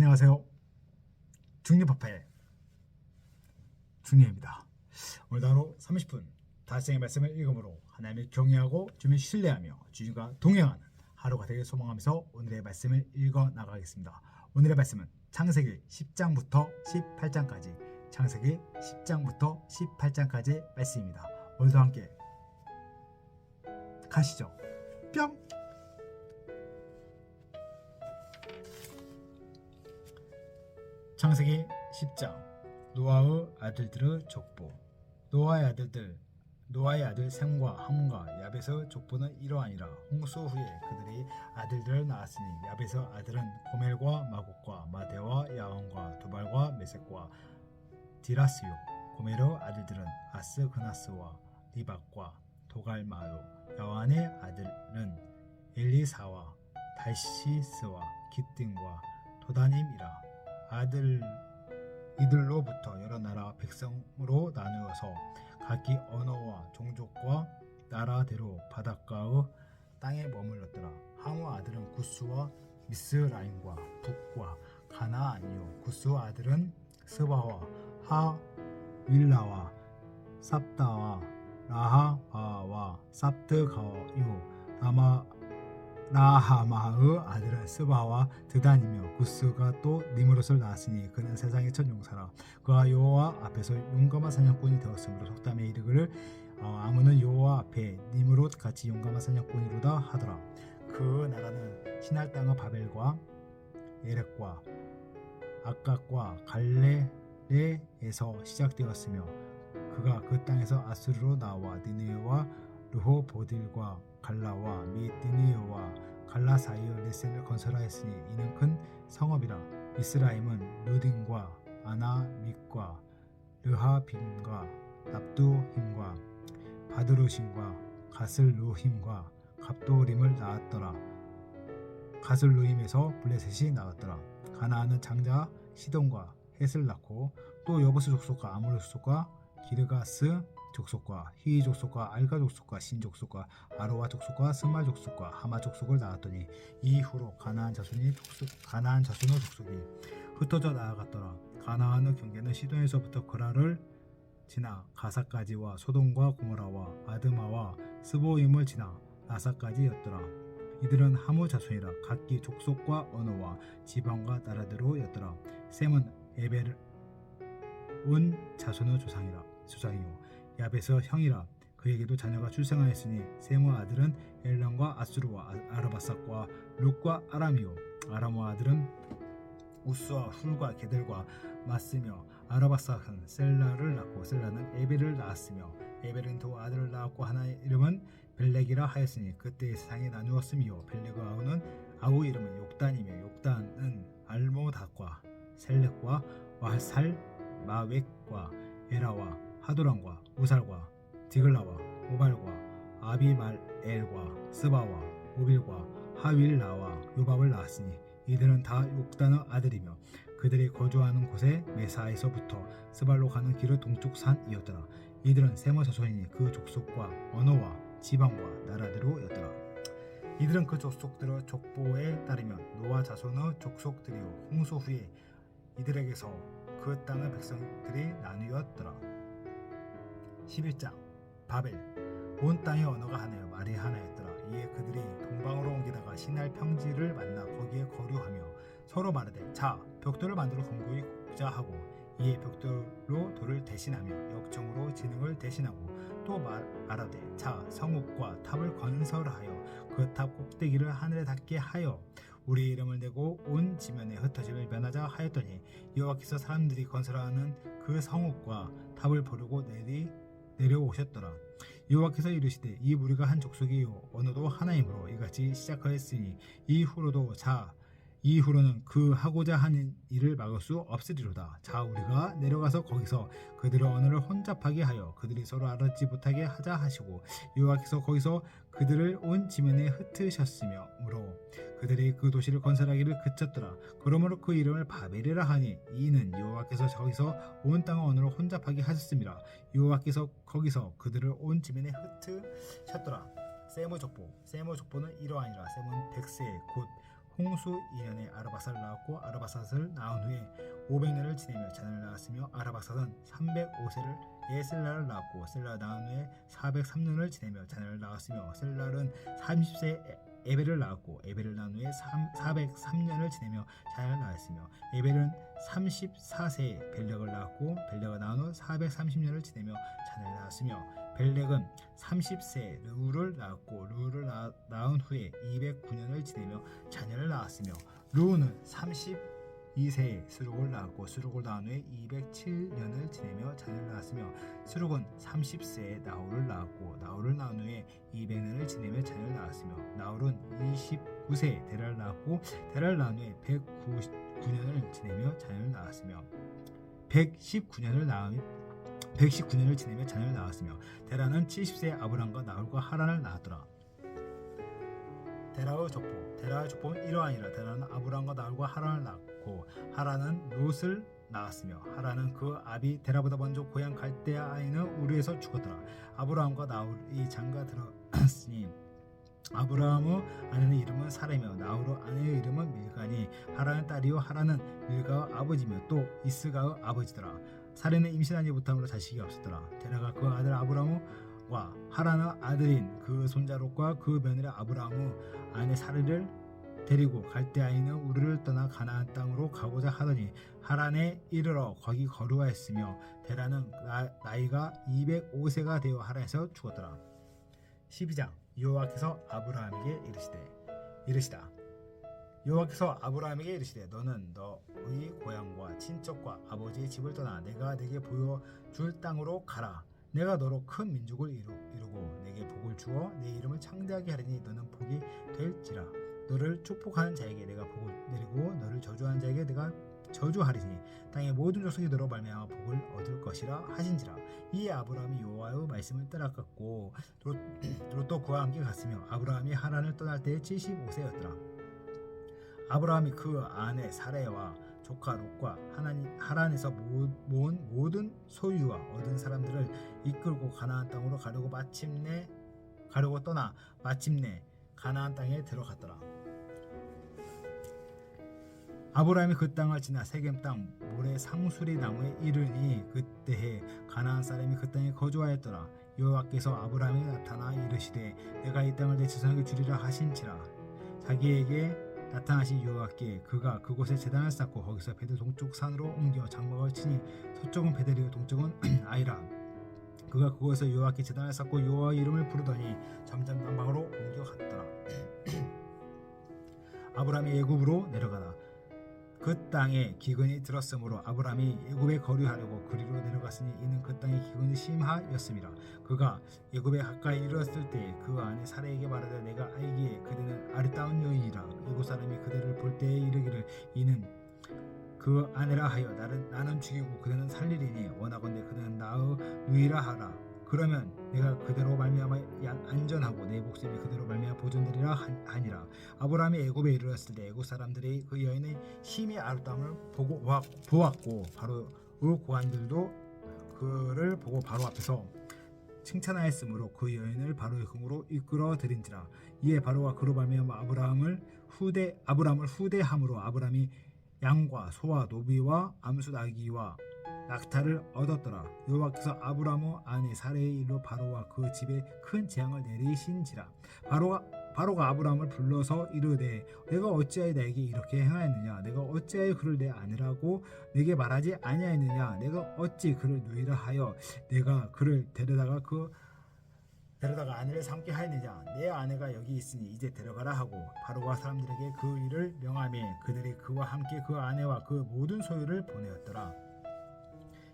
안녕하세요. 중립파파의 중립입니다. 오늘 하루 30분 달성의 말씀을 읽음으로 하나님을 경외하고 주님을 신뢰하며 주님과 동행하는 하루가 되길 소망하면서 오늘의 말씀을 읽어 나가겠습니다. 오늘의 말씀은 창세기 10장부터 18장까지 창세기 10장부터 18장까지 말씀입니다. 오늘도 함께 가시죠. 뿅! 창세기 10장 노아의 아들들의 족보. 노아의 아들들 노아의 아들 셈과 함과 야벳의 족보는 이러하니라. 홍수 후에 그들이 아들들을 낳았으니 야벳의 아들은 고멜과 마곡과 마대와 야원과 두발과 메섹과 디라스요. 고멜의 아들들은 아스 그나스와 리박과 도갈마요. 야완의 아들은 엘리사와 달시스와 기띵과 도다님이라 아들 이들로부터 여러 나라 백성으로 나누어서 각기 언어와 종족과 나라대로 바닷가의 땅에 머물렀더라. 하무 아들은 구스와 미스라임과 북과 가나안이요. 구스 아들은 스바와 하윌라와 삽다와 라하바와 삽드가요. 라마 라하마의 아들은 스바와 드단이며 구스가 또 니무롯을 낳았으니 그는 세상의 첫 용사라. 그가 여호와 앞에서 용감한 사냥꾼이 되었으므로 속담에 이르기를 어, 아무는 여호와 앞에 니무롯 같이 용감한 사냥꾼이로다 하더라. 그 나라는 신할 땅의 바벨과 에렉과 아깝과 갈레레에서 시작되었으며 그가 그 땅에서 아수르로 나와 니느웨와 르호보딜과 갈라와 미디니오와 갈라 사이의 레센을 건설하였으니 이는 큰 성읍이라. 이스라임은 루딘과 아나믹과 르하빔과 납두힘과 바드루심과 가슬루힘과 갑도림을 낳았더라. 가슬루임에서 블레셋이 나왔더라. 가나안은 장자 시돈과 헷을 낳고 또 여부스 족속과 아모르 족속과 기르가스 족속과 히이 족속과 알가 족속과 신 족속과 아로와 족속과 스말 족속과 하마 족속을 낳았더니 이후로 가나안 자손이 족속 가나안 자손의 족속이 흩어져 나아갔더라. 가나안의 경계는 시돈에서부터 그라를 지나 가사까지와 소돔과 고모라와 아드마와 스보임을 지나 나사까지였더라. 이들은 하무 자손이라 각기 족속과 언어와 지방과 나라대로였더라. 셈은 에벨 온 자손의 조상이라 조상이요 야벳의 형이라 그에게도 자녀가 출생하였으니 셈의 아들은 엘런과 아수르와 아- 아르바삭과 룩과 아람이요. 아람의 아들은 우스와 훌과 게델과 마스며 아르바삭은 셀라를 낳고 셀라는 에벨을 낳았으며 에벨은 두 아들을 낳았고 하나의 이름은 벨렉이라 하였으니 그때 세상이 나누었으며 벨렉의 아우는 아우 이름은 욕단이며 욕단은 알모닥과 셀렉과 와살 마웩과 에라와 하도랑과 우살과 디글라와 오발과 아비말엘과 스바와 오빌과 하윌라와 요밥을 낳았으니 이들은 다 욕단의 아들이며 그들이 거주하는 곳에 메사에서부터 스발로 가는 길의 동쪽 산이었더라. 이들은 세모 자손이니 그 족속과 언어와 지방과 나라대로였더라. 이들은 그 족속들의 족보에 따르면 노아 자손의 족속들이요. 홍수 후에 이들에게서 그 땅의 백성들이 나뉘었더라 11장 바벨. 온 땅의 언어가 하나요 말이 하나였더라. 이에 그들이 동방으로 옮기다가 신할 평지를 만나 거기에 거류하며 서로 말하되 자 벽돌을 만들어 공고히 굽자 하고 이에 벽돌로 돌을 대신하며 역정으로 진흙을 대신하고 또 말, 말하되 자 성읍과 탑을 건설하여 그 탑 꼭대기를 하늘에 닿게 하여 우리 이름을 내고 온 지면에 흩어짐을 면하자 하였더니 여호와께서 사람들이 건설하는 그 성읍과 탑을 보려고 내리 내려오셨더라. 여호와께서 이르시되 이 무리가 한 족속이요 언어도 하나이므로 이같이 시작하였으니 이후로도 자 이후로는 그 하고자 하는 일을 막을 수 없으리로다. 자 우리가 내려가서 거기서 그들의 언어를 혼잡하게 하여 그들이 서로 알아듣지 못하게 하자 하시고 여호와께서 거기서 그들을 온 지면에 흩으셨으며므로 그들이 그 도시를 건설하기를 그쳤더라. 그러므로 그 이름을 바벨이라 하니 이는 여호와께서 저기서 온 땅의 언어를 혼잡하게 하셨습니다. 여호와께서 거기서 그들을 온 지면에 흩으셨더라. 세모 족보 세모 족보는 이러하니라. 셈은 백세 곧 홍수 2년에 아르바사를 낳았고 아르바삿을 낳은 후에 500년을 지내며 자녀를 낳았으며 아르바삿은 305세를 에 셀라를 낳았고 셀라 낳은 후에 403년을 지내며 자녀를 낳았으며 셀라는 30세 에벨을 낳았고 에벨을 낳은 후에 403년을 지내며 자녀를 낳았으며 에벨은 34세에 벨렉을 낳았고 벨렉을 낳은 후 430년을 지내며 자녀를 낳았으며 벨렉은 30세에 르우를 낳았고 르우를 낳- 낳은 후에 209년을 지내며 자녀를 낳았으며 르우는 32세에 스룩을 낳았고 스룩을 낳은 후에 207년을 지내며 자녀를 낳았으며 스룩은 30세에 나홀을 낳았고 나홀을 낳은 후에 200년을 지내며 자녀를 낳았으며 나홀은 29세에 데라를 낳았고 데라를 낳은 후에 109년을 지내며 자녀를 낳았으며 119년을 낳은 119년을 지내며 자녀를 낳았으며 데라는 70세에 아브람과 나홀과 하란을 낳았더라. 데라의 족보 데라의 족보는 이러하니라. 데라는 아브람과 나홀과 하란을 낳고 하란은 롯을 낳았으며 하란은 그 아비 데라보다 먼저 고향 갈대아 아이는 우르에서 죽었더라. 아브라함과 나홀이 장가 들었으니 아브라함의 아내의 이름은 사레며 나홀의 아내의 이름은 밀가니. 하란의 딸이요 하란은 밀가의 아버지며 또 이스가의 아버지더라 사레는 임신하지 못함으로 자식이 없었더라. 데라가 그 아들 아브라함과 하란의 아들인 그 손자 롯과 그 며느리 아브라함의 아내 사르를 데리고 갈대아인은 우르를 떠나 가나안 땅으로 가고자 하더니 하란에 이르러 거기 거류하였으며 데라는 나, 나이가 205세가 되어 하란에서 죽었더라. 12장. 여호와께서 아브라함에게 이르시되 이르시다 여호와께서 아브라함에게 이르시되 너는 너의 고향과 친척과 아버지의 집을 떠나 내가 내게 보여 줄 땅으로 가라. 내가 너로 큰 민족을 이루, 이루고 내게 복을 주어 내 이름을 창대하게 하리니 너는 복이 될지라. 너를 축복하는 자에게 내가 복을 내리고 너를 저주하는 자에게 내가 저주하리니 땅의 모든 족속이 너로 말미암아 복을 얻을 것이라 하신지라. 이 아브라함이 여호와의 말씀을 따라갔고 롯- 롯도 그와 함께 갔으며 아브라함이 하란을 떠날 때에 75세였더라 아브라함이 그 아내 사레와 조카 롯과 하나님, 하란에서 모- 모은 모든 소유와 얻은 사람들을 이끌고 가나안 땅으로 가려고 마침내 가려고 떠나 마침내 가나안 땅에 들어갔더라. 아브라함이 그 땅을 지나 세겜 땅 모래 상수리 나무에 이르니 그때에 가나안 사람이 그 땅에 거주하였더라. 여호와께서 아브라함에게 나타나 이르시되 내가 이 땅을 내 자손에게 주리라 하신지라 자기에게 나타나신 여호와께 그가 그곳에 제단을 쌓고 거기서 베들 동쪽 산으로 옮겨 장막을 치니 서쪽은 베델이요 동쪽은 아이라. 그가 그곳에서 여호와께 제단을 쌓고 여호와 이름을 부르더니 점점 남방으로 옮겨갔더라. 아브라함이 애굽으로 내려가다 그 땅에 기근이 들었으므로 아브라함이 애굽에 거류하려고 그리로 내려갔으니 이는 그 땅에 기근이 심하였음이라 그가 애굽에 가까이 이르렀을 때그 안에 사례에게 말하되 내가 알기에 그대는 아리따운 여인이라 애굽 사람이 그대를 볼 때에 이르기를 이는 그 아내라 하여 나는 나는 죽이고 그대는 살리리니 원하건대 그대는 나의 누이라 하라 그러면 내가 그대로 말미암아 양- 안전하고 내 목숨이 그대로 말미암아 보존되리라 한- 하니라. 아브라함이 애굽에 이르렀을 때 애굽 사람들이 그 여인의 힘이 아름다움을 보고 와- 보았고 바로 그 고관들도 그를 보고 바로 앞에서 칭찬하였으므로 그 여인을 바로의 궁으로 이끌어 들인지라. 이에 바로가 그로 말미암아 아브라함을 후대 아브라함을 후대함으로 아브라함이 양과 소와 노비와 암수 나귀와 낙타를 얻었더라. 여호와께서 아브라함의 아내 사레의 일로 바로와 그 집에 큰 재앙을 내리신지라. 바로가 바로가 아브라함을 불러서 이르되 내가 어찌하여 나에게 이렇게 행하였느냐? 내가 어찌하여 그를 내 아내라고 내게 말하지 아니하였느냐? 내가 어찌 그를 누이라 하여 내가 그를 데려다가 그 데려다가 아내를 삼게 하였느냐? 내 아내가 여기 있으니 이제 데려가라 하고 바로가 사람들에게 그 일을 명하며 그들이 그와 함께 그 아내와 그 모든 소유를 보내었더라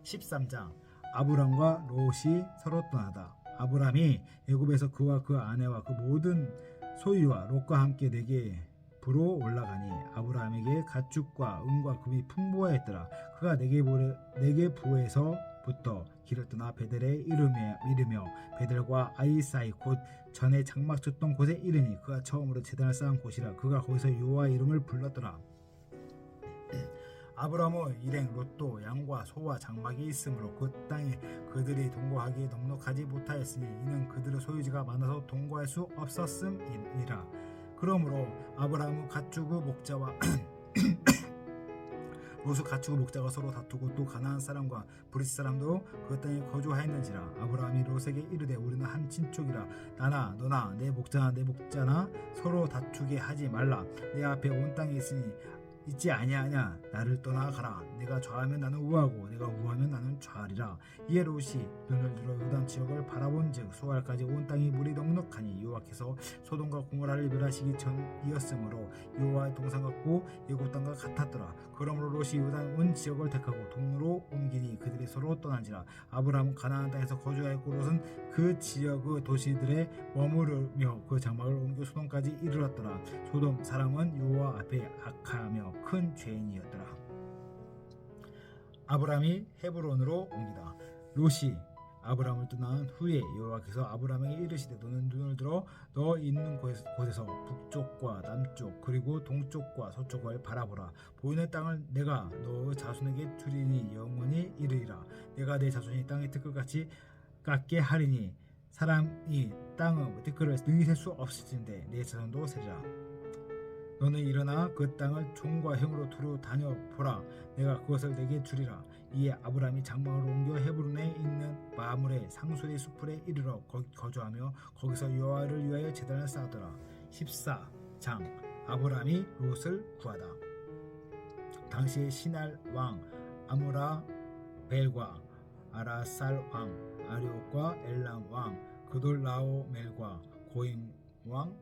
13장 아브람과 롯이 서로 떠나다 아브람이 애굽에서 그와 그 아내와 그 모든 소유와 롯과 함께 내게 부로 올라가니 아브라함에게 가축과 은과 금이 풍부하였더라. 그가 내게 부에 내게 부에서부터 길을 떠나 베델에 이르며 이르며 베델과 아이 사이 곧 전에 장막 쳤던 곳에 이르니 그가 처음으로 제단을 쌓은 곳이라 그가 거기서 여호와 이름을 불렀더라. 아브라함의 일행 롯도 양과 소와 장막이 있으므로 그 땅에 그들이 동거하기에 넉넉하지 못하였으니 이는 그들의 소유지가 많아서 동거할 수 없었음이니라. 그러므로 아브라함은 가축의 목자와 롯의 가축의 목자가 서로 다투고 또 가나안 사람과 브리스 사람도 그 땅에 거주하였는지라 아브라함이 롯에게 이르되 우리는 한 친족이라 나나 너나 내 목자나 내 목자나 서로 다투게 하지 말라 내 앞에 온 땅에 있으니 있지 아니하냐 나를 떠나 가라. 내가 좌하면 나는 우하고 내가 우하면 나는 좌하리라. 이에 롯이 눈을 들어 요단 지역을 바라본즉 소알까지 온 땅이 물이 넉넉하니 여호와께서 소돔과 고모라를 멸하시기 전이었으므로 여호와의 동상 같고 예고 땅과 같았더라 그러므로 롯이 요단 온 지역을 택하고 동으로 옮기니 그들이 서로 떠난지라. 아브라함은 가나안 땅에서 거주하였고 롯은 그 지역의 도시들에 머무르며 그 장막을 옮겨 소돔까지 이르렀더라. 소돔 사람은 여호와 앞에 악하며 큰 죄인이었더라. 아브라함이 헤브론으로 옮기다. 롯이 아브라함을 떠난 후에 여호와께서 아브라함에게 이르시되 너는 눈을 들어 너 있는 곳- 곳에서 북쪽과 남쪽 그리고 동쪽과 서쪽을 바라보라. 보이는 땅을 내가 너 자손에게 주리니 영원히 이르리라. 내가 내 자손이 땅의 티끌같이 깎게 하리니 사람이 땅의 티끌을 능히 셀 수 없을진데 내 자손도 세리라. 너는 일어나 그 땅을 종과 형으로 두루 다녀 보라. 내가 그것을 내게 주리라 이에 아브라함이 장막을 옮겨 헤브론에 있는 마물의 상수리 수풀에 이르러 거주하며 거기서 여호와를 위하여 제단을 쌓았더라. 14장. 아브라함이 롯을 구하다. 당시에 시날 왕 아무라 벨과 아라살 왕 아리옥과 엘람 왕 그돌라오멜과 고임 왕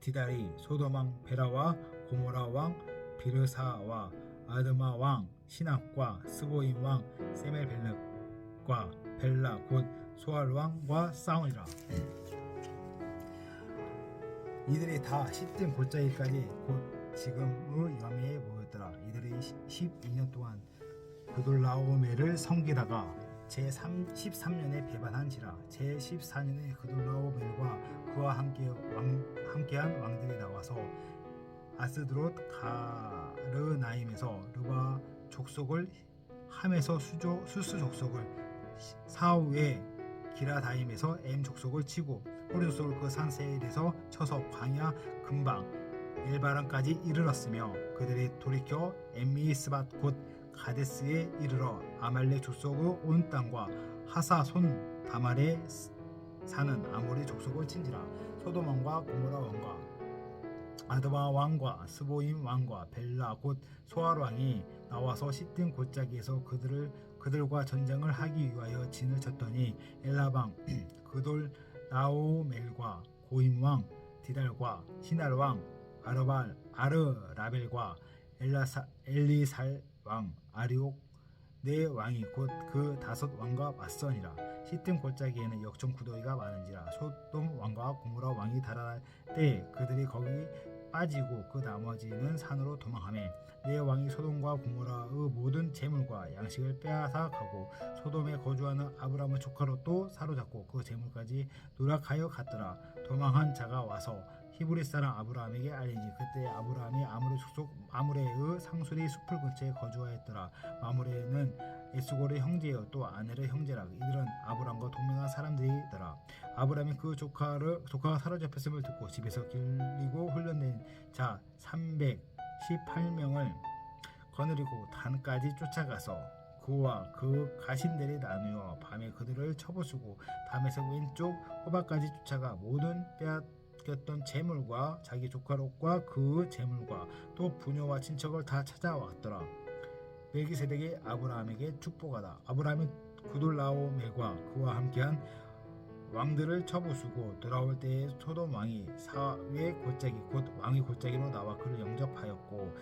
디다리 소돔 왕 베라와 고모라 왕 비르사와 아드마 왕 시납과 스보임 왕 세멜벨렉과 벨라 곧 소알 왕과 싸우니라. 이들이 다 시든 골짜기까지 곧 지금의 여미에 모였더라. 이들이 12년 동안 그돌라오메를 섬기다가 제13년에 배반한지라. 제14년에 그돌라오멜과 그와 함께 왕, 함께한 왕들이 나와서 아스드롯 가르나임에서 르바 족속을 함에서 수조 수스 족속을 사우에 기라다임에서 엠 족속을 치고 호리 족속을 그 산세일에서 쳐서 광야 금방 엘바람까지 이르렀으며 그들이 돌이켜 엠미스밭 곧 가데스에 이르러 아말렉 족속의 온 땅과 하사 손 다말에 사는 아모리 족속을 친지라. 소돔 왕과 고모라 왕과 아드바 왕과 스보임 왕과 벨라 곧 소알 왕이 나와서 시든 골짜기에서 그들을 그들과 전쟁을 하기 위하여 진을 쳤더니 엘라방 그돌 나오멜과 고임 왕 디달과 시날 왕 아르발 아르라벨과 엘라사 엘리살 왕 아리옥 네 왕이 곧 그 다섯 왕과 맞서니라. 시뜸 골짜기에는 역전 구더기가 많은지라 소돔 왕과 고무라 왕이 달아날 때 그들이 거기 빠지고 그 나머지는 산으로 도망하며 네 왕이 소돔과 고모라의 모든 재물과 양식을 빼앗아 가고 소돔에 거주하는 아브라함의 조카로 또 사로잡고 그 재물까지 누락하여 갔더라. 도망한 자가 와서 히브리 사람 아브라함에게 알리니 그때 아브라함이 아무레 속속 아무레의 상수리 숲을 근처에 거주하였더라. 마무레는 에스골의 형제여 또 아넬의 형제라. 이들은 아브라함과 동맹한 사람들이더라. 아브라함이 그 조카를 조카가 사로잡혔음을 듣고 집에서 길리고 훈련된 자 318명을 거느리고 단까지 쫓아가서 그와 그 가신들이 나누어 밤에 그들을 쳐부수고 담에서 왼쪽 호박까지 쫓아가 모든 빼앗겼던 재물과 자기 조카 롯과 그 재물과 또 부녀와 친척을 다 찾아왔더라. 멜기세덱이 아브라함에게 축복하다. 아브라함이 구돌라오멜과 그와 함께한 왕들을 쳐부수고 돌아올 때에 소돔 왕이 사회 골짜기 곧 왕의 골짜기로 나와 그를 영접하였고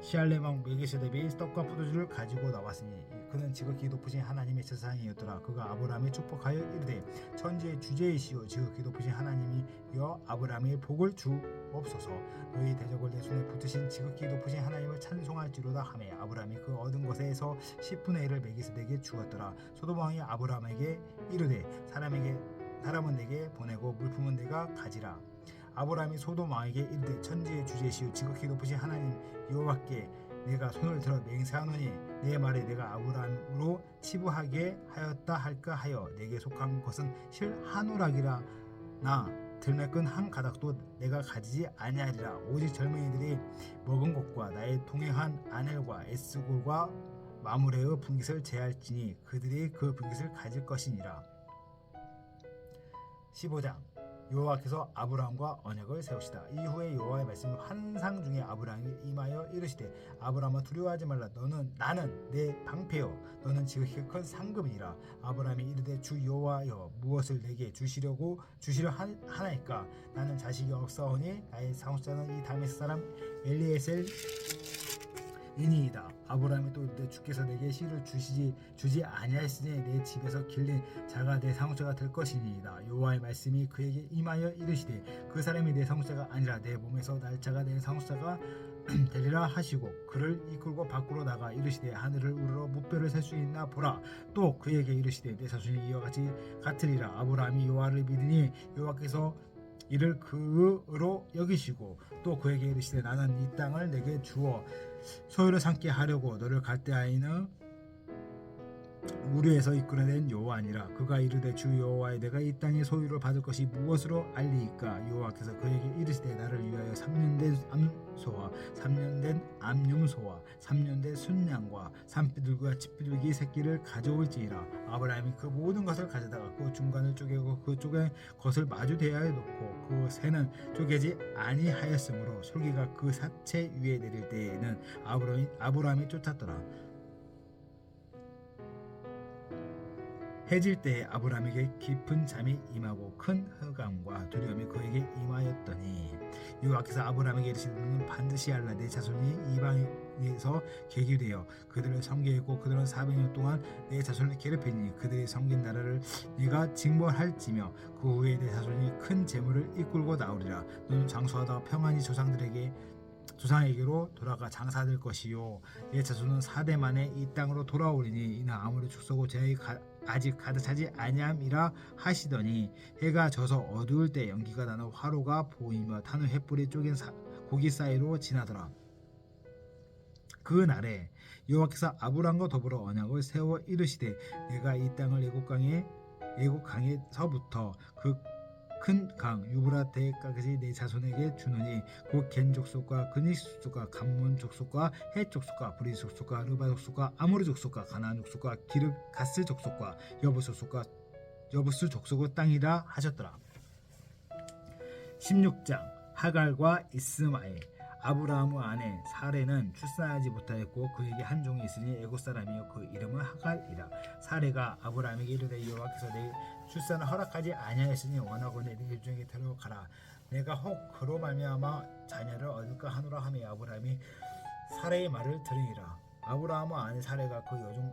시알렘 왕 멜기세덱이 떡과 포도주를 가지고 나왔으니 그는 지극히 높으신 하나님의 세상이었더라. 그가 아브라함을 축복하여 이르되 천지의 주제이시오. 지극히 높으신 하나님이여 아브라함의 복을 주옵소서 너희 대적을 내 손에 붙으신 지극히 높으신 하나님을 찬송할지로다 하매 아브라함이 그 얻은 것에서 10분의 1을 멜기세덱에게 주었더라. 소돔 왕이 아브라함에게 이르되 사람에게 사람은 내게 보내고 물품은 내가 가지라. 아브라함이 소돔 왕에게 이르되 천지의 주제시오 지극히 높으신 하나님 여호와께 내가 손을 들어 맹세하노니 내 말에 내가 아브라함으로 치부하게 하였다 할까 하여 내게 속한 것은 실하노락이라. 나 들매끈 한 가닥도 내가 가지지 아니하리라. 오직 젊은이들이 먹은 것과 나의 동행한 아넬과 에스골과 마무레의 분깃을 제할지니 그들이 그 분깃을 가질 것이니라 15장 여호와께서 아브라함과 언약을 세우시다. 이후에 여호와의 말씀이 환상 중에 아브라함이 임하여 이르시되 아브라함아 두려워하지 말라. 너는 나는 내 방패요. 너는 지극히 큰 상급이니라. 아브라함이 이르되 주 여호와여 무엇을 내게 주시려고 주시려 하- 하나이까 나는 자식이 없사오니 나의 상속자는 이 다메스 사람 엘리에셀 이니이다. 아브라함이 또 이르되 주께서 내게 씨를 주시지 주지 아니하시니 내 집에서 길린 자가 내 상속자가 될 것이니이다. 여호와의 말씀이 그에게 임하여 이르시되 그 사람이 내 상속자가 아니라 내 몸에서 날짜가 내 상속자가 되리라 하시고 그를 이끌고 밖으로 나가 이르시되 하늘을 우러러 무뼈를 셀 수 있나 보라 또 그에게 이르시되 내 자손이 이와 같이 같으리라 아브라함이 여호와를 믿으니 여호와께서 이를 그로 여기시고 또 그에게 이르시되 나는 이 땅을 내게 주어 소유를 삼게 하려고 너를 갈대아인의 우리에서 이끌어낸 여호와니라 그가 이르되 주 여호와의 내가 이 땅의 소유를 받을 것이 무엇으로 알리이까? 여호와께서 그에게 이르시되 나를 위하여 3년 된 암소와 3년 된 암염소와 3년 된 순양과 산비둘기와 집비둘기 새끼를 가져올지니라. 아브라함이 그 모든 것을 가져다가 그 중간을 쪼개고 그 쪽에 것을 마주 대하여 놓고 그 새는 쪼개지 아니하였으므로 솔기가 그 사체 위에 내릴 때에는 아브라함이 쫓았더라 해질 때에 아브라함에게 깊은 잠이 임하고 큰 흑암과 두려움이 그에게 임하였더니 여호와께서 아브라함에게 이르시되 너는 반드시 알라 내 자손이 이방에서 계기 되어 그들을 섬기고 그들은 400년 동안 내 자손을 괴롭히니 그들이 섬긴 나라를 네가 징벌할지며 그 후에 내 자손이 큰 재물을 이끌고 나오리라. 너는 장수하다 평안히 조상들에게 조상에게로 돌아가 장사될 것이요. 내 자손은 4대 만에 이 땅으로 돌아오리니 이는 아무리 축소고 제의 가, 아직 가득 차지 아니함이라 하시더니 해가 져서 어두울 때 연기가 나는 화로가 보이며 타는 횃불이 쪼갠 사, 고기 사이로 지나더라. 그 날에 여호와께서 아브람과 더불어 언약을 세워 이르시되 내가 이 땅을 애국강에 애국강에서부터 그 큰 강 유브라데까지 내 자손에게 주노니 곧겐 족속과 그니 족속과 감문 족속과 헷 족속과 브리 족속과 르바 족속과 아모리 족속과 가나안 족속과 기르 가스 족속과 여부 족속과 여부스 족속의 땅이라 하셨더라. 16장 하갈과 이스마엘. 아브라함의 아내 사레는 출산하지 못하였고 그에게 한 종이 있으니 애굽 사람이요. 그 이름은 하갈이라. 사레가 아브라함에게 이르되 여호와께서 내 출산을 허락하지 아니하였으니 원하거늘 내 일중에 데려가라. 내가 혹 그로 말미암아 자녀를 얻을까 하노라 하며 아브라함이 사레의 말을 들으니라. 아브라함의 아내 사레가 그 여종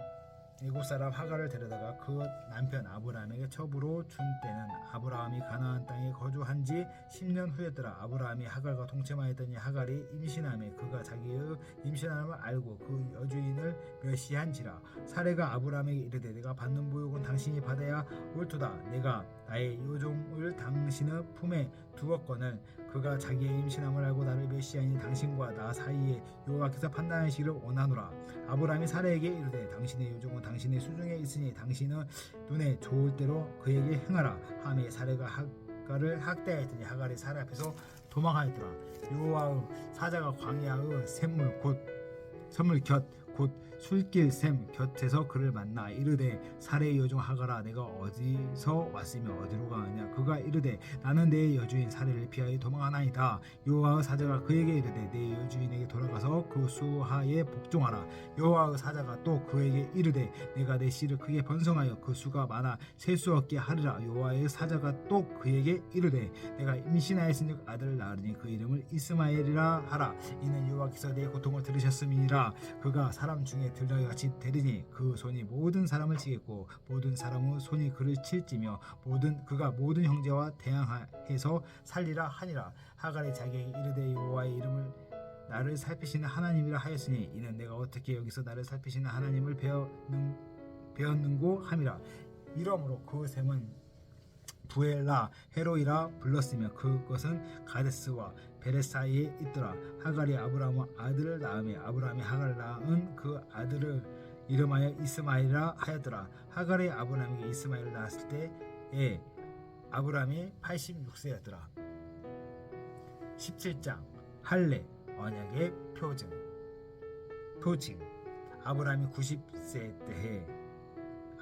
애굽 사람 하갈을 데려다가 그 남편 아브라함에게 첩으로 준 때는 아브라함이 가나안 땅에 거주한 지 10년 후였더라. 아브라함이 하갈과 동침하였더니 하갈이 임신함에 그가 자기의 임신함을 알고 그 여주인을 멸시한지라. 사례가 아브라함에게 이르되 내가 받는 보육은 당신이 받아야 옳도다. 내가 나의 요종을 당신의 품에 두었거늘 그가 자기의 임신함을 알고 나를 멸시하니 당신과 나 사이에 여호와께서 판단하시기를 원하노라. 아브라함이 사례에게 이르되 당신의 요종은 당신의 수중에 있으니 당신은 눈에 좋을 대로 그에게 행하라. 하며 사례가 하갈을 학대하였더니 하갈이 사례 앞에서 도망하였더라. 여호와의 사자가 광야의 샘물 곧 선물 곁 곧 술길 샘 곁에서 그를 만나 이르되 사례의 여종 하가라. 내가 어디서 왔으며 어디로 가느냐? 그가 이르되 나는 내 여주인 사례를 피하여 도망하나이다. 여호와의 사자가 그에게 이르되 내 여주인에게 돌아가서 그 수하에 복종하라. 여호와의 사자가 또 그에게 이르되 내가 내 씨를 크게 번성하여 그 수가 많아 셀 수 없게 하리라. 여호와의 사자가 또 그에게 이르되 내가 임신하였으니 아들을 낳으니 그 이름을 이스마엘이라 하라. 이는 여호와께서 내 고통을 들으셨음이니라. 그가 사람 중에 들러리 같이 되리니 그 손이 모든 사람을 치겠고 모든 사람의 손이 그를 칠지며 모든 그가 모든 형제와 대항해서 살리라 하니라. 하갈이 자기에게 이르되 여호와의 이름을 나를 살피시는 하나님이라 하였으니 이는 내가 어떻게 여기서 나를 살피시는 하나님을 배웠는 배웠는고 함이라. 이러므로 그 셈은 부엘라 헤로이라 불렀으며 그것은 가데스와 베레 사이에 있더라. 하갈이 아브라함의 아들을 낳으며 아브라함이 하갈을 낳은 그 아들을 이름하여 이스마엘이라 하였더라. 하갈이 아브라함에게 이스마엘을 낳았을 때에 아브라함이 86세였더라. 17장 할례 언약의 표징. 표징. 아브라함이 90세 때에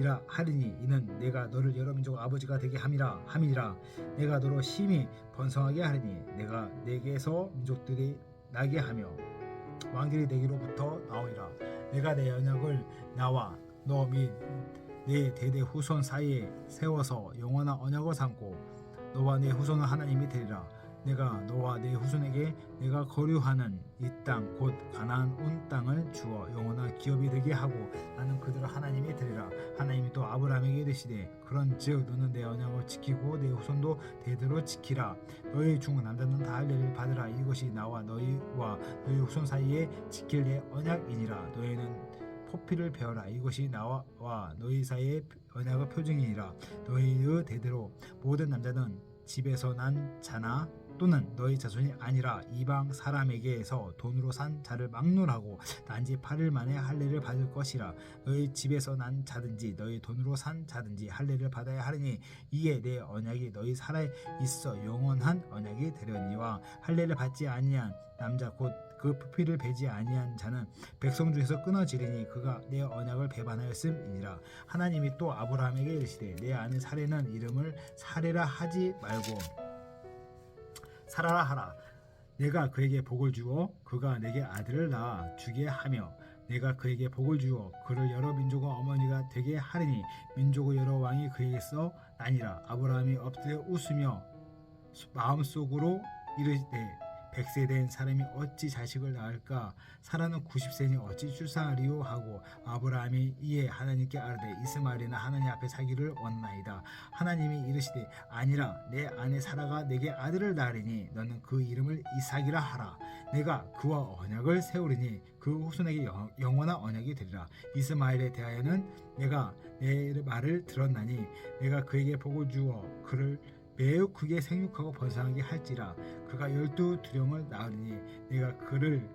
이라 하리니 이는 내가 너를 여러 민족의 아버지가 되게 함이라 함이라. 내가 너로 심히 번성하게 하리니 내가 내게서 민족들이 나게 하며 왕들이 내게로부터 나오리라. 내가 내 언약을 나와 너 및 내 대대 후손 사이에 세워서 영원한 언약을 삼고 너와 내 후손은 하나님이 되리라 내가 너와 내 후손에게 내가 거류하는 이 땅 곧 가나안 온 땅을 주어 영원한 기업이 되게 하고 나는 그들을 하나님이 되리라. 하나님이 또 아브라함에게 이르시되 그런즉 너는 내 언약을 지키고 내 후손도 대대로 지키라. 너희 중 남자는 다 할례를 받으라. 이것이 나와 너희와 너희 후손 사이에 지킬 내 언약이니라. 너희는 포피를 베어라. 이것이 나와 너희 사이의 언약의 표징이니라. 너희의 대대로 모든 남자는 집에서 난 자나 또는 너희 자손이 아니라 이방 사람에게서 돈으로 산 자를 막론하고 난지 8일 만에 할례를 받을 것이라. 너희 집에서 난 자든지 너희 돈으로 산 자든지 할례를 받아야 하리니 이에 내 언약이 너희 살아 있어 영원한 언약이 되려니와 할례를 받지 아니한 남자 곧그 부피를 베지 아니한 자는 백성 중에서 끊어지리니 그가 내 언약을 배반하였음이니라. 하나님이 또 아브라함에게 이르시되 내 아내 사례는 이름을 사례라 하지 말고 살아라 하라. 내가 그에게 복을 주어 그가 내게 아들을 낳아 주게 하며 내가 그에게 복을 주어 그를 여러 민족의 어머니가 되게 하리니 민족의 여러 왕이 그에게서 나니라. 아브라함이 엎드려 웃으며 마음속으로 이르되 백세 된 사람이 어찌 자식을 낳을까? 사라는 90세니 어찌 출산하리요? 하고 아브라함이 이에 하나님께 아뢰되 이스마엘이나 하나님 앞에 살기를 원나이다. 하나님이 이르시되 아니라 내 아내 사라가 내게 아들을 낳으리니 너는 그 이름을 이삭이라 하라. 내가 그와 언약을 세우리니 그 후손에게 영- 영원한 언약이 되리라. 이스마엘에 대하여는 내가 내 말을 들었나니 내가 그에게 복을 주어 그를 매우 크게 생육하고 번성하게 할지라 그가 열두 두령을 낳으리니 내가 그를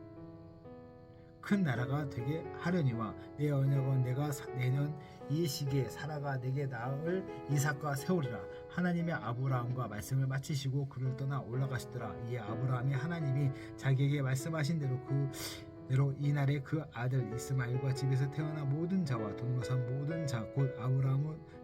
큰 나라가 되게 하려니와 내 언약은 내가 사- 내년 이 시기에 사라가 내게 낳을 이삭과 세우리라. 하나님의 아브라함과 말씀을 마치시고 그를 떠나 올라가시더라. 이에 아브라함이 하나님이 자기에게 말씀하신 대로 그 대로 이날에 그 아들 이스마엘과 집에서 태어난 모든 자와 돈으로 산 모든 자 곧 아브라함의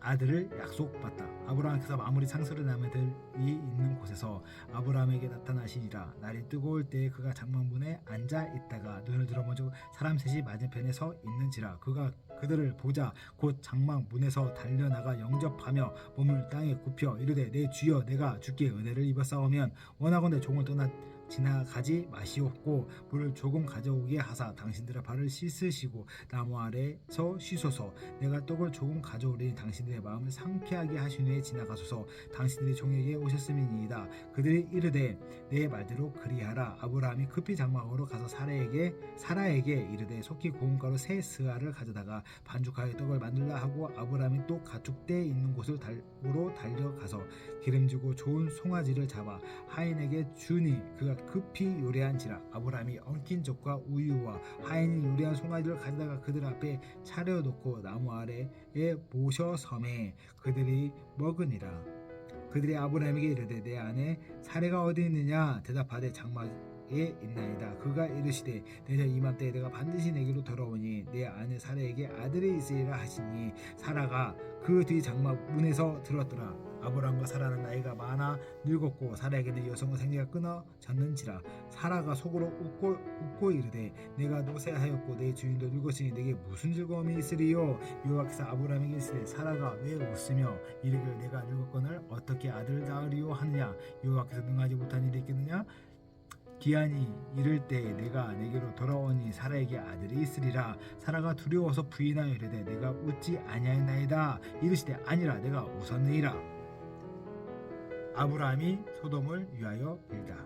아들을 약속받다. 아브라함께서 마무리 상소를 나무들이 있는 곳에서 아브라함에게 나타나시니라. 날이 뜨거울 때에 그가 장막문에 앉아 있다가 눈을 들어 먼저 사람 셋이 맞은편에 서 있는지라. 그가 그들을 보자 곧 장막 문에서 달려나가 영접하며 몸을 땅에 굽혀 이르되 내 주여 내가 주께 은혜를 입어 싸우면 원하건대 종을 떠나 지나가지 마시옵고 물을 조금 가져오게 하사 당신들의 발을 씻으시고 나무 아래서 쉬소서. 내가 떡을 조금 가져오리니 당신들의 마음을 상쾌하게 후에 지나가소서. 당신들이 종에게 오셨음이니이다. 그들이 이르되 내 말대로 그리하라. 아브라함이 급히 장막으로 가서 사라에게 사라에게 이르되 속히 고운 가루 세 스아를 가져다가 반죽하여 떡을 만들라 하고 아브라함이 또 가축대에 있는 곳을 달고로 달려가서 기름지고 좋은 송아지를 잡아 하인에게 주니 그가 급히 요리한지라 아브라함이 엉킨 젖과 우유와 하인이 요리한 송아지를 가져다가 그들 앞에 차려놓고 나무 아래에 모셔 섬에 그들이 먹으니라. 그들이 아브라함에게 이르되 내 안에 사례가 어디 있느냐? 대답하되 장막 에 있나이다. 그가 이르시되 내년 이맘때에 내가 반드시 내게로 돌아오니 내 아내 사례에게 아들이 있으리라 하시니 사라가 그 뒤 장막 문에서 들었더라 아브라함과 사라는 나이가 많아 늙었고 사라에게는 여성의 생리가 끊어졌는지라 사라가 속으로 웃고, 웃고 이르되 내가 노쇠하였고 내 주인도 늙었으니 내게 무슨 즐거움이 있으리요? 여호와께서 아브라함에게 이르시되 사라가 왜 웃으며 이르기를 내가 늙었거늘 어떻게 아들을 낳으리요? 하느냐? 여호와께서 능하지 못한 일이 있겠느냐? 기한이 이를 때 내가 내게로 돌아오니 사라에게 아들이 있으리라. 사라가 두려워서 부인하여 이르되 내가 웃지 아니하였나이다. 이르시되 아니라 내가 웃었느니라 아브라함이 소돔을 위하여 빌다.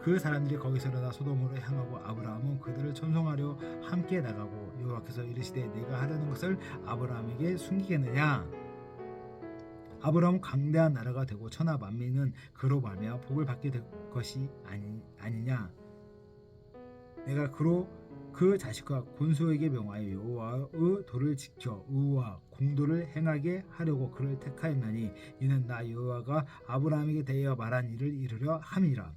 그 사람들이 거기서 일어나 소돔으로 향하고 아브라함은 그들을 천송하려 함께 나가고 여호와께서 이르시되 내가 하려는 것을 아브라함에게 숨기겠느냐? 아브라함은 강대한 나라가 되고 천하 만민은 그로 말미암아 복을 받게 될 것이 아니, 아니냐? 내가 그로 그 자식과 군수에게 명하여 여호와의 도를 지켜 의와 공도를 행하게 하려고 그를 택하였나니 이는 나 여호와가 아브라함에게 대하여 말한 일을 이루려 함이라.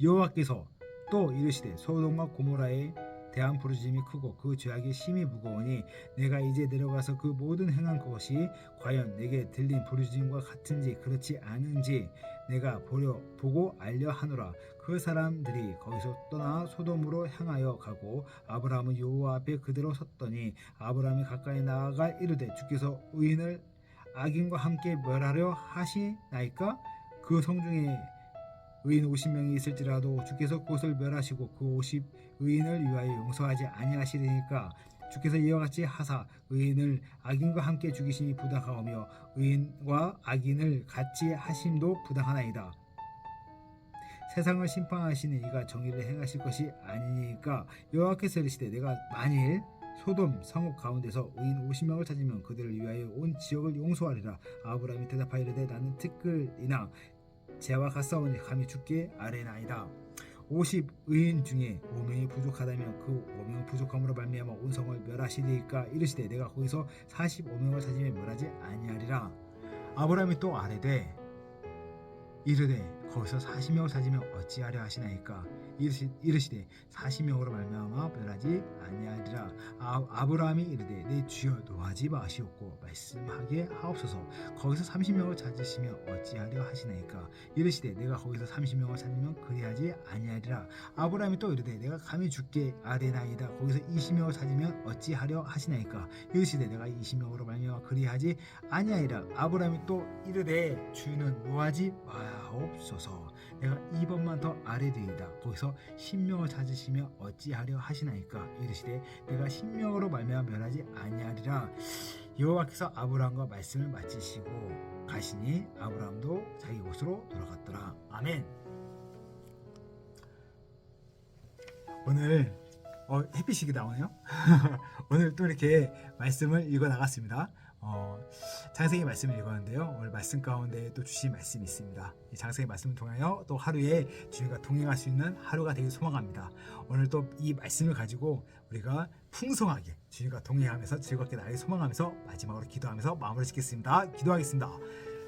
여호와께서 또 이르시되 소돔과 고모라에 대한 부르짖음이 크고 그 죄악이 심히 무거우니 내가 이제 내려가서 그 모든 행한 것이 과연 내게 들린 부르짖음과 같은지 그렇지 않은지 내가 보려 보고 알려 하노라 그 사람들이 거기서 떠나 소돔으로 향하여 가고 아브라함은 여호와 앞에 그대로 섰더니 아브라함이 가까이 나아가 이르되 주께서 의인을 악인과 함께 멸하려 하시나이까 그 성중에 의인 50명이 있을지라도 주께서 그것을 멸하시고 그 50 의인을 위하여 용서하지 아니하시리니까 주께서 이와 같이 하사 의인을 악인과 함께 죽이시니 부당하오며 의인과 악인을 같이 하심도 부당하나이다. 세상을 심판하시는 이가 정의를 행하실 것이 아니니까 여호와께서 이르시되 내가 만일 소돔 성읍 가운데서 의인 50명을 찾으면 그들을 위하여 온 지역을 용서하리라. 아브라함이 대답하이르되 나는 티끌이나 재와 같사오니 감히 죽게 아뢰나이다. 50 의인 중에 5명이 부족하다면 그 5명은 부족함으로 말미암아 온 성을 멸하시리까 이르시되 내가 거기서 45명을 찾으면 멸하지 아니하리라. 아브라함이 또 아뢰되 이르되 거기서 40명을 찾으면 어찌하려 하시나이까 이르시, 이르시되 40명으로 말미암아 멸하지 아니하리라. 아, 아브라함이 이르되 내 주여 노하지 마시옵고 말씀하게 하옵소서. 거기서 30명을 찾으시면 어찌하려 하시나이까? 이르시되 내가 거기서 30명을 찾으면 그리하지 아니하리라. 아브라함이 또 이르되 내가 감히 죽게 아뢰나이다. 거기서 20명을 찾으면 어찌하려 하시나이까? 이르시되 내가 20명으로 말미암아 그리하지 아니하리라. 아브라함이 또 이르되 주는 노하지 마옵소서 내가 2번만 더 아뢰리이다. 거기서 10명을 찾으시며 어찌하려 하시나이까? 이르시되 내가 10명으로 말미암아 멸하지 아니하리라. 여호와께서 아브라함과 말씀을 마치시고 가시니 아브라함도 자기 곳으로 돌아갔더라. 아멘. 오늘 어, 햇빛이 나오네요. 오늘 또 이렇게 말씀을 읽어 나갔습니다 어, 장생의 말씀을 읽었는데요. 오늘 말씀 가운데 또 주신 말씀이 있습니다. 이 장생의 말씀을 통하여 또 하루에 주님과 동행할 수 있는 하루가 되길 소망합니다. 오늘 또 이 말씀을 가지고 우리가 풍성하게 주님과 동행하면서 즐겁게 나를 소망하면서 마지막으로 기도하면서 마무리 짓겠습니다. 기도하겠습니다.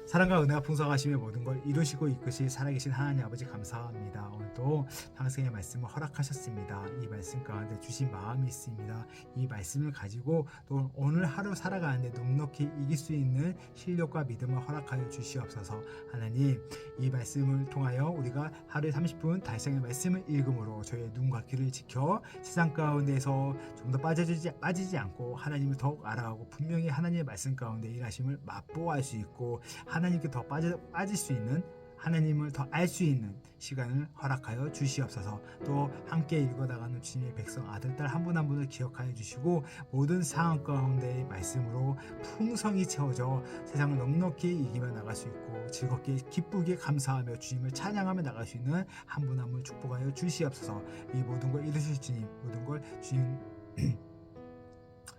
사랑과 은혜가 풍성하시며 모든 걸 이루시고 이끄실 살아계신 하나님 아버지 감사합니다. 오늘도 당생의 말씀을 허락하셨습니다. 이 말씀 가운데 주신 마음이 있습니다. 이 말씀을 가지고 또 오늘 하루 살아가는데 넉넉히 이길 수 있는 실력과 믿음을 허락하여 주시옵소서. 하나님 이 말씀을 통하여 우리가 하루에 30분 달성의 말씀을 읽음으로 저희의 눈과 귀를 지켜 세상 가운데서 좀 더 빠져지지 빠지지 않고 하나님을 더욱 알아가고 분명히 하나님의 말씀 가운데 일하심을 맛보아할 수 있고 하나님께 더 빠져 빠질 수 있는 하나님을 더 알 수 있는 시간을 허락하여 주시옵소서. 또 함께 읽어나가는 주님의 백성 아들 딸 한 분 한 분을 기억하여 주시고 모든 상황 가운데의 말씀으로 풍성이 채워져 세상을 넉넉히 이기며 나갈 수 있고 즐겁게 기쁘게 감사하며 주님을 찬양하며 나갈 수 있는 한 분 한 분 축복하여 주시옵소서. 이 모든 걸 이루실 주님, 모든 걸 주님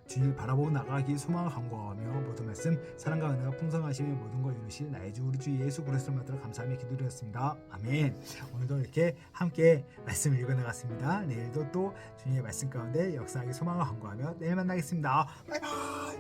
주님을 바라보고 나가기 소망을 간구하며 모든 말씀 사랑과 은혜가 풍성하시며 모든 걸 이루실 나의 주 우리 주 예수 그리스도를 만들어 감사하며 기도드렸습니다. 아멘. 오늘도 이렇게 함께 말씀을 읽어 나갔습니다. 내일도 또 주님의 말씀 가운데 역사하기 소망을 간구하며 내일 만나겠습니다. 바이바이.